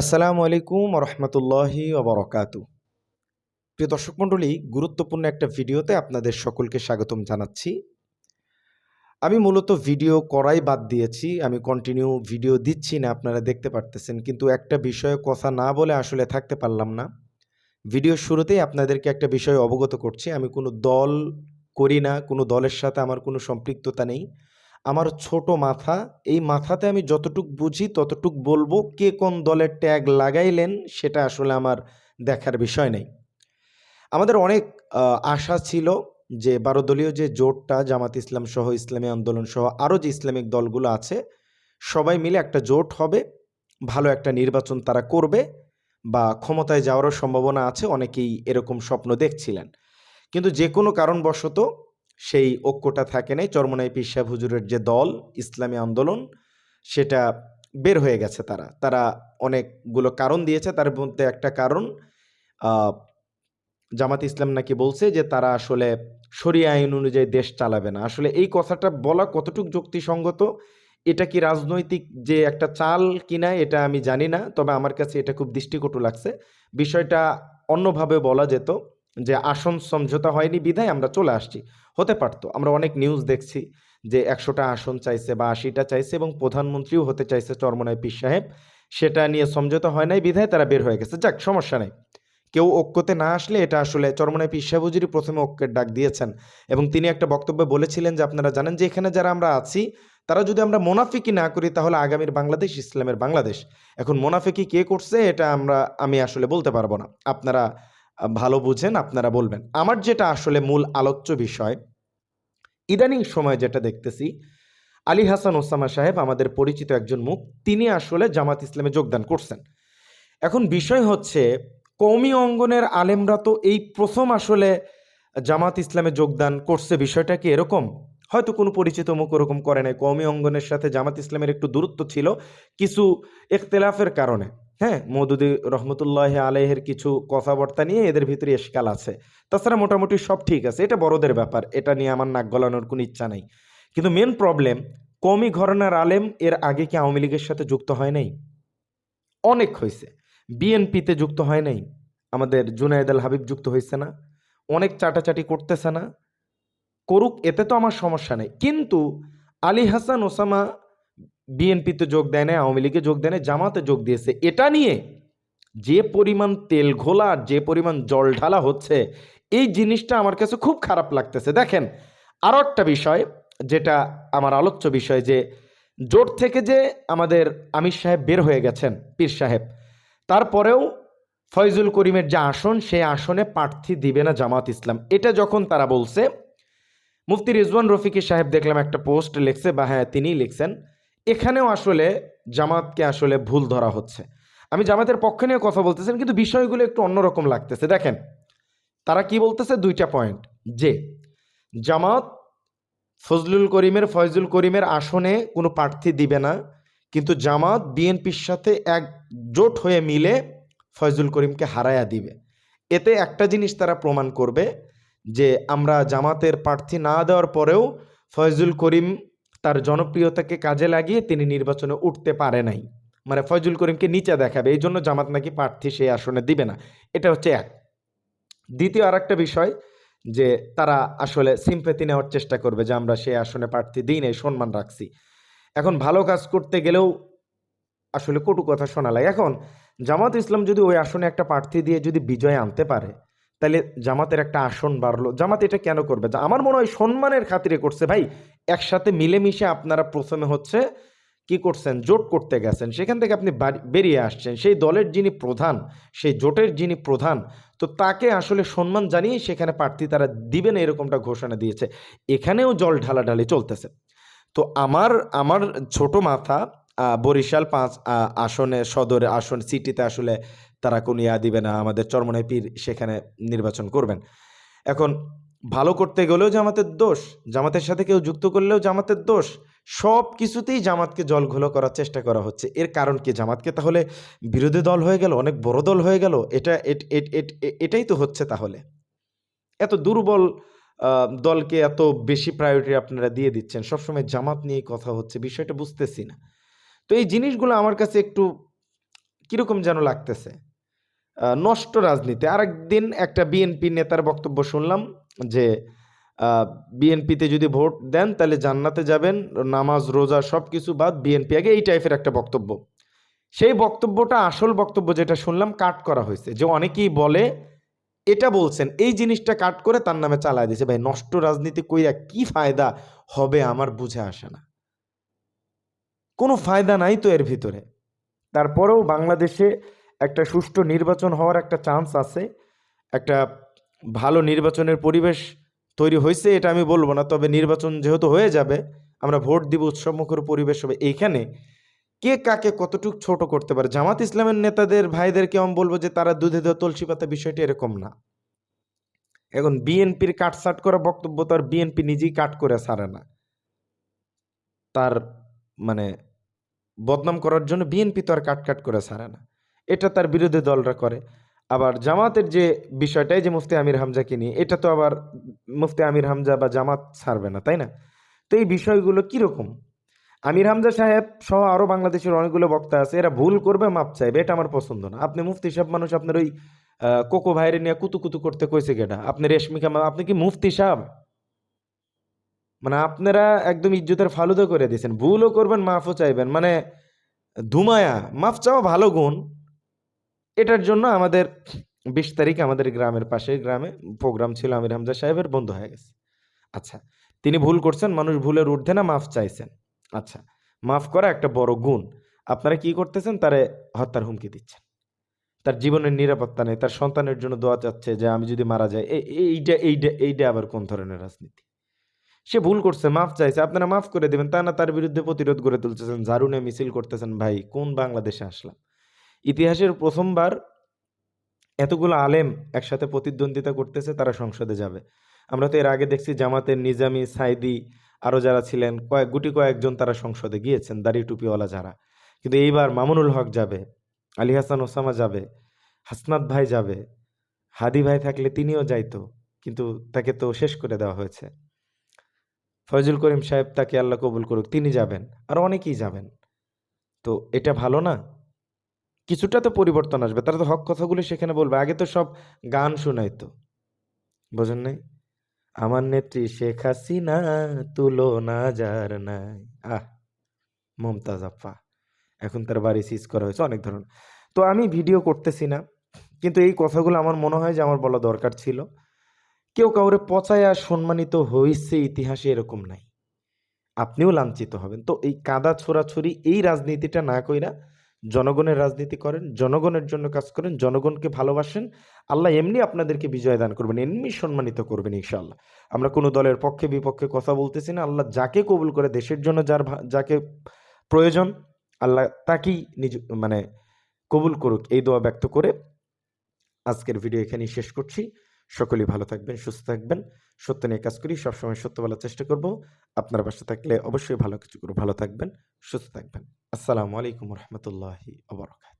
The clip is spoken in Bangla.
আসসালামু আলাইকুম রহমতুল্লাহি ওবরকাতু। প্রিয় দর্শক মণ্ডলী, গুরুত্বপূর্ণ একটা ভিডিওতে আপনাদের সকলকে স্বাগতম জানাচ্ছি। আমি মূলত ভিডিও করাই বাদ দিয়েছি, আমি কন্টিনিউ ভিডিও দিচ্ছি না, আপনারা দেখতে পারতেছেন, কিন্তু একটা বিষয়ে কথা না বলে আসলে থাকতে পারলাম না। ভিডিও শুরুতেই আপনাদেরকে একটা বিষয় অবগত করছি, আমি কোনো দল করি না, কোনো দলের সাথে আমার কোনো সম্পৃক্ততা নেই। আমার ছোট মাথা, এই মাথাতে আমি যতটুক বুঝি ততটুক বলব কে কোন দলের ট্যাগ লাগাইলেন সেটা আসলে আমার দেখার বিষয় নেই। আমাদের অনেক আশা ছিল যে বারো দলীয় যে জোটটা, জামাত ইসলাম সহ, ইসলামী আন্দোলন সহ, আরও যে ইসলামিক দলগুলো আছে, সবাই মিলে একটা জোট হবে, ভালো একটা নির্বাচন তারা করবে বা ক্ষমতায় যাওয়ারও সম্ভাবনা আছে, অনেকেই এরকম স্বপ্ন দেখছিলেন। কিন্তু যে কোনো কারণবশত সেই ঐক্যটা থাকে নাই। চরমনাই পিসা হুজুরের যে দল, ইসলামী আন্দোলন, সেটা বের হয়ে গেছে তারা। তারা অনেকগুলো কারণ দিয়েছে। তার মধ্যে একটা কারণ জামাত ইসলাম নাকি বলছে যে তারা আসলে শরিয়া আইন অনুযায়ী দেশ চালাবে না। আসলে এই কথাটা বলা কতটুকু যুক্তিসঙ্গত, এটা কি রাজনৈতিক যে একটা চাল কিনা এটা আমি জানি না। তবে আমার কাছে এটা খুব দৃষ্টিকটু লাগছে। বিষয়টা অন্যভাবে বলা যেত। যে আসন সমঝোতা হয়নি, বিধায় আমরা চলে আসছি। হতে পারতো, আমরা অনেক নিউজ দেখছি যে একশোটা আসন চাইছে বা আশিটা চাইছে এবং প্রধানমন্ত্রীও হতে চাইছে চরমনায় পীর সাহেব। সেটা নিয়ে সমঝোতা হয় নাই, বিধায় তারা বের হয়ে গেছে। যাক, সমস্যা নেই। কেউ ঐক্যতে না আসলে এটা আসলে চরমনায় পীর সাহেব হুজুরই প্রথমে ঐক্যের ডাক দিয়েছেন। এবং তিনি একটা বক্তব্যে বলেছিলেন যে আপনারা জানেন যে এখানে যারা আমরা আছি, তারা যদি আমরা মোনাফিকি না করি, তাহলে আগামীর বাংলাদেশ ইসলামের বাংলাদেশ। এখন মোনাফিকি কে করছে, এটা আমরা, আমি আসলে বলতে পারব না। আপনারা ভালো বুঝেন, আপনারা বলবেন। আমার যেটা আসলে মূল আলোচ্য বিষয়, ইদানিং সময় যেটা দেখতেছি, আলী হাসান ওসামা সাহেব আমাদের পরিচিত একজন মুখ, তিনি আসলে জামাত ইসলামে যোগদান করছেন। এখন বিষয় হচ্ছে কৌমি অঙ্গনের আলেমরা তো এই প্রথম আসলে জামাত ইসলামে যোগদান করছে, বিষয়টা কি এরকম? হয়তো কোনো পরিচিত মুখ ওরকম করে নাই। কৌমি অঙ্গনের সাথে জামাত ইসলামের একটু দূরত্ব ছিল, কিছু ইখতলাফের কারণে। হ্যাঁ মৌদুদি রহমতুল্লাহ আলহের কিছু কথাবার্তা নিয়ে এদের ভিতরে এসকাল আছে। তাছাড়া মোটামুটি সব ঠিক আছে, এটা বড়দের ব্যাপার, এটা নিয়ে আমার নাক গলানোর কোনো ইচ্ছা নাই। কিন্তু মেন প্রবলেম কমি ঘরনার আলেম এর আগে কি আওয়ামী লীগের সাথে যুক্ত হয় নাই? অনেক হয়েছে। বিএনপিতে যুক্ত হয় নাই। আমাদের জুনায়েদ আল হাবিব যুক্ত হয়েছে না। অনেক চাটাচাটি করতেছে না। করুক, এতে তো আমার সমস্যা নেই। কিন্তু আলী হাসান, ওসামা বিএনপিতে যোগ দেয় না আওয়ামী লীগে যোগ দেয় না জামাতে যোগ দিয়েছে। এটা নিয়ে যে পরিমাণ তেল ঘোলা যে পরিমাণ জল ঢালা হচ্ছে, এই জিনিসটা আমার কাছে খুব খারাপ লাগতেছে। দেখেন আরও একটা বিষয় যেটা আমার আলোচ্য বিষয় যে, জোট থেকে যে আমাদের আমির সাহেব বের হয়ে গেছেন, পীর সাহেব, তারপরেও ফয়জুল করিমের যে আসন, সেই আসনে প্রার্থী দিবে না জামাত ইসলাম। এটা যখন তারা বলছে, মুফতি রিজওয়ান রফিকি সাহেব দেখলাম একটা পোস্ট লিখছে, বা হ্যাঁ তিনিই লিখছেন এখানেও আসলে জামাতকে আসলে ভুল ধরা হচ্ছে। আমি জামাতের পক্ষে নিয়ে কথা বলতেছেন কিন্তু বিষয়গুলো একটু অন্যরকম লাগতেছে। দেখেন, তারা কি বলতেছে? দুইটা পয়েন্ট যে, জামাত ফজলুল করিমের, ফয়জুল করিমের আসনে কোনো প্রার্থী দিবে না, কিন্তু জামাত বিএনপির সাথে এক জোট হয়ে মিলে ফয়জুল করিমকে হারায়া দিবে। এতে একটা জিনিস তারা প্রমাণ করবে, যে আমরা জামাতের প্রার্থী না দেওয়ার পরেও ফয়জুল করিম তার জনপ্রিয়তাকে কাজে লাগিয়ে তিনি নির্বাচনে উঠতে পারে নাই। মানে ফয়জুল করিমকে নিচে দেখাবে, এই জন্য জামাত নাকি প্রার্থী সেই আসনে দিবে না। এটা হচ্ছে এক। দ্বিতীয় আর একটা বিষয়, যে তারা আসলে সিম্পেথি নেওয়ার চেষ্টা করবে যে আমরা সেই আসনে প্রার্থী দিই নাই, সম্মান রাখছি। এখন ভালো কাজ করতে গেলেও আসলে কটু কথা শোনা লাগে। এখন জামাত ইসলাম যদি ওই আসনে একটা প্রার্থী দিয়ে যদি বিজয় আনতে পারে তাহলে জামাতের একটা আসন বাড়লো। জামাত এটা কেন করবে? আমার মনে হয় সম্মানের খাতিরে করছে। ভাই, একসাথে মিলেমিশে আপনারা প্রথমে হচ্ছে কি করছেন? জোট করতে গেছেন। সেখান থেকে আপনি বেরিয়ে আসছেন। সেই দলের যিনি প্রধান, সেই জোটের যিনি প্রধান, তো তাকে আসলে সম্মান জানিয়ে সেখানে প্রার্থী তারা দিবেন এরকমটা ঘোষণা দিয়েছে। এখানেও জল ঢালাঢালি চলতেছে। তো আমার আমার ছোট মাথা বরিশাল পাঁচ আসনে সদরে আসন, সিটিতে আসলে তারা কোনো ইয়া দিবে না, আমাদের চরমনাই পীর সেখানে নির্বাচন করবেন। এখন ভালো করতে গেলেও জামাতের দোষ, জামাতের সাথে কেউ যুক্ত করলেও জামাতের দোষ, সব কিছুতেই জামাতকে জলঘোলো করার চেষ্টা করা হচ্ছে। এর কারণ কি? জামাতকে তাহলে বিরোধী দল হয়ে গেল, অনেক বড় দল হয়ে গেল, এটা এটাই তো হচ্ছে তাহলে। এত দুর্বল দলকে এত বেশি প্রায়োরিটি আপনারা দিয়ে দিচ্ছেন, সবসময় জামাত নিয়ে কথা হচ্ছে, বিষয়টা বুঝতেছি না। তো এই জিনিসগুলো আমার কাছে একটু কীরকম যেন লাগতেছে? নষ্ট রাজনীতি। আরেকদিন একটা বিএনপি নেতার বক্তব্য শুনলাম যে বিএনপিতে যদি ভোট দেন তাহলে জান্নাতে যাবেন, নামাজ, রোজা সব কিছু বাদ, বিএনপি আগে এই টাইপের একটা বক্তব্য। সেই বক্তব্যটা আসল বক্তব্য যেটা শুনলাম, কাট করা হয়েছে। যে অনেকেই বলে, এটা বলছেন, এই জিনিসটা কাট করে তার নামে চালায় দিয়েছে। ভাই, নষ্ট রাজনীতি কইরা কি ফায়দা হবে আমার বুঝে আসে না। কোনো ফায়দা নাই তো এর ভিতরে। তারপরেও বাংলাদেশে একটা সুষ্ঠু নির্বাচন হওয়ার একটা চান্স আছে, একটা ভালো নির্বাচনের পরিবেশ তৈরি হয়েছে এটা আমি বলব না, তবে নির্বাচন যেহেতু হয়ে যাবে, আমরা ভোট দিব উৎসবমুখর পরিবেশ হবে এইখানে। কে কাকে কতটুকু ছোট করতে পারে? জামাত ইসলামের নেতাদের ভাইদেরকে আমি বলব যে তারা দুধে দেওয়া তুলসী পাতা বিষয়টি এরকম না। এখন বিএনপির কাটসাট করা বক্তব্য তো আর বিএনপি নিজেই কাট করে সারে না। তার মানে বদনাম করার জন্য বিএনপি তো আর কাট কাট করে সারে না। এটা তার বিরোধী দলরা করে। আবার জামাতের যে বিষয়টাই যে মুফতি আমির হামজাকে নিয়ে, এটা তো আবার মুফতি আমির হামজা বা জামাত ছাড়বে না, তাই না? তো এই বিষয়গুলো কীরকম? আমির হামজা সাহেব সহ আরও বাংলাদেশের অনেকগুলো বক্তা আছে, এরা ভুল করবে, মাপ চাইবে, এটা আমার পছন্দ না। আপনি মুফতি সাহেব, মানুষ আপনার ওই কোকো ভাইরে নিয়ে কুতু কুতু করতে কইছে কেটা আপনি রেশমিকা আপনি কি মুফতি সাহেব? মানে আপনারা একদম ইজ্জতের ফালুদা করে দিয়েছেন। ভুলও করবেন, মাফও চাইবেন। মানে ধুমায়া মাফ চাওয়া ভালো গুণ। এটার জন্য আমাদের বিশ তারিখ আমাদের গ্রামের পাশে গ্রামে প্রোগ্রাম ছিল আমির হামজা সাহেবের, বন্ধ হয়ে গেছে। আচ্ছা তিনি ভুল করছেন, মানুষ ভুলের ঊর্ধ্বে না, মাফ চাইছেন। আচ্ছা মাফ করা একটা বড় গুণ। আপনারা কি করতেছেন? তারে হত্যার হুমকি দিচ্ছেন। তার জীবনের নিরাপত্তা নেই, তার সন্তানের জন্য দোয়া চাচ্ছে যে আমি যদি মারা যাই এইটা এইটা এইটা আবার কোন ধরনের রাজনীতি? সে ভুল করছে, মাফ চাইছে, আপনারা মাফ করে দেবেন, তা না তার বিরুদ্ধে প্রতিরোধ গড়ে তুলতেছেন ঝাড়ুনে মিছিল করতেছেন, ভাই, কোন বাংলাদেশে আসলাম? ইতিহাসের প্রথমবার এতগুলো আলেম একসাথে প্রতিদ্বন্দ্বিতা করতেছে, তারা সংসদে যাবে। আমরা তো এর আগে দেখছি জামাতের নিজামি, সাইদি আরও যারা ছিলেন, কয়েক গুটি কয়েকজন তারা সংসদে গিয়েছেন, দাড়ি টুপিওয়ালা যারা। কিন্তু এইবার মামুনুল হক যাবে, আলী হাসান ওসামা যাবে, হাসনাত ভাই যাবে, হাদি ভাই থাকলে তিনিও যাইতো, কিন্তু তাকে তো শেষ করে দেওয়া হয়েছে। ফয়জুল করিম সাহেব তাকে আল্লাহ কবুল করুক, তিনি যাবেন, আর অনেকেই যাবেন। তো এটা ভালো না? কিছুটা তো পরিবর্তন আসবে। তারা তো হক কথাগুলো সেখানে বলবে। আগে তো সব গান শোনাইতো। বোঝেন নাই? আমার নেত্রী শেখ হাসিনা তুলনা যার নাই। আহ, মমতাজ আপ্পা এখন তার বাড়ি সিজ করা হয়েছে অনেক ধরনের। তো আমি ভিডিও করতেছি না, কিন্তু এই কথাগুলো আমার মনে হয় যে আমার বলা দরকার ছিল। কেউ কাউরে পচায় সম্মানিত হয়েছে ইতিহাসে এরকম নাই। আপনিও লাঞ্ছিত হবেন। তো এই কাদা ছোড়াছড়ি, এই রাজনীতিটা না কইরা জনগণের রাজনীতি করেন, জনগণের জন্য কাজ করেন, জনগণকে ভালোবাসেন। আল্লাহ এমনি আপনাদেরকে বিজয় দান করবেন, এমনি সম্মানিত করবেন ইনশাআল্লাহ। আমরা কোনো দলের পক্ষে, বিপক্ষে কথা বলতেছি না। আল্লাহ যাকে কবুল করে দেশের জন্য যার যাকে প্রয়োজন, আল্লাহ তাকেই নিজ মানে কবুল করুক। এই দোয়া ব্যক্ত করে আজকের ভিডিও এখানেই শেষ করছি। সকলেই ভালো থাকবেন, সুস্থ থাকবেন। সত্য নিয়ে কাজ করি, সবসময় সত্য বলার চেষ্টা করব। আপনার বাসা থাকলে অবশ্যই ভালো কিছু করে ভালো থাকবেন, সুস্থ থাকবেন। আসসালামু আলাইকুম রহমতুল্লাহি আবরকাত